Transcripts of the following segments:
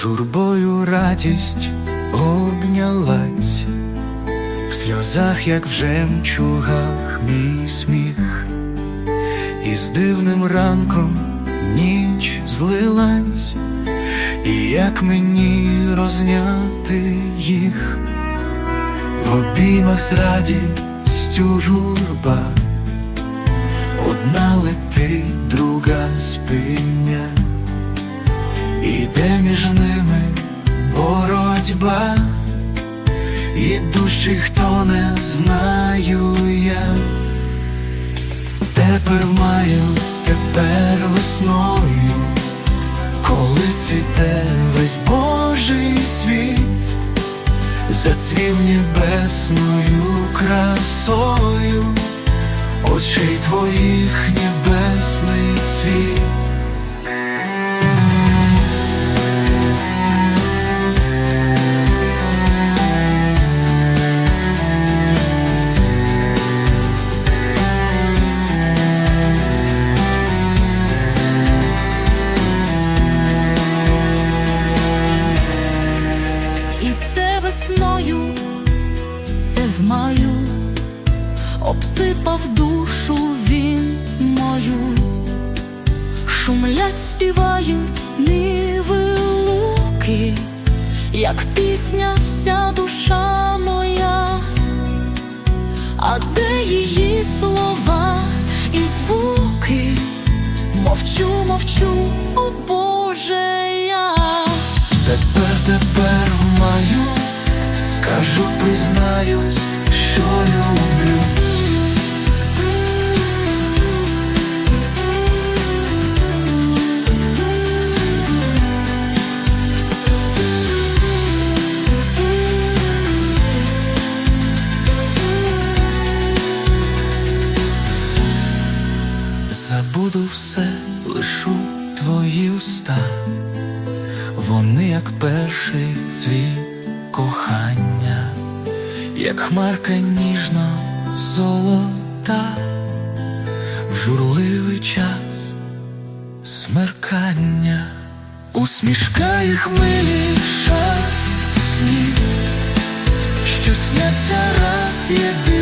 журбою радість обнялась, в сльозах, як в жемчугах, мій сміх, і з дивним ранком ніч злилась, і як мені розняти їх? В обіймах з радістю журба, одна летить, друга спиня. Іде між ними боротьба, і душі хто не знаю я, тепер маю, тепер весною, коли цвіте весь Божий світ, зацвів небесною красою, очей твоїх небесний це в маю, обсипав душу він мою, шумлять, співають ниви луки, як пісня вся душа моя, а де її слова і звуки? Мовчу, мовчу, о Боже я. Тепер, тепер маю, скажу, признаюсь, що люблю. Забуду все, лишу твої уста. Вони як перший цвіт кохання, як хмарка ніжно золота, в журливий час смеркання, усмішка їх миліша сні, що сняться раз єдиний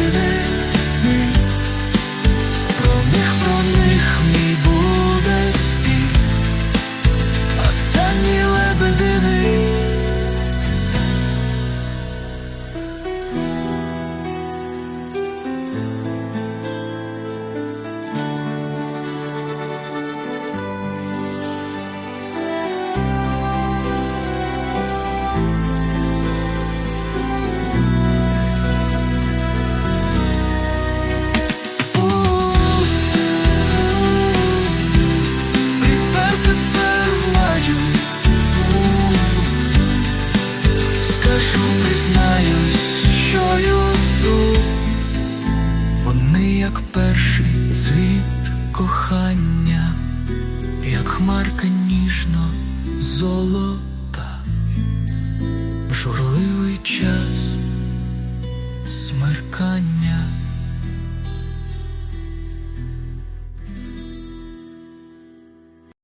як перший цвіт кохання, як хмарка ніжно золота, в журливий час смеркання.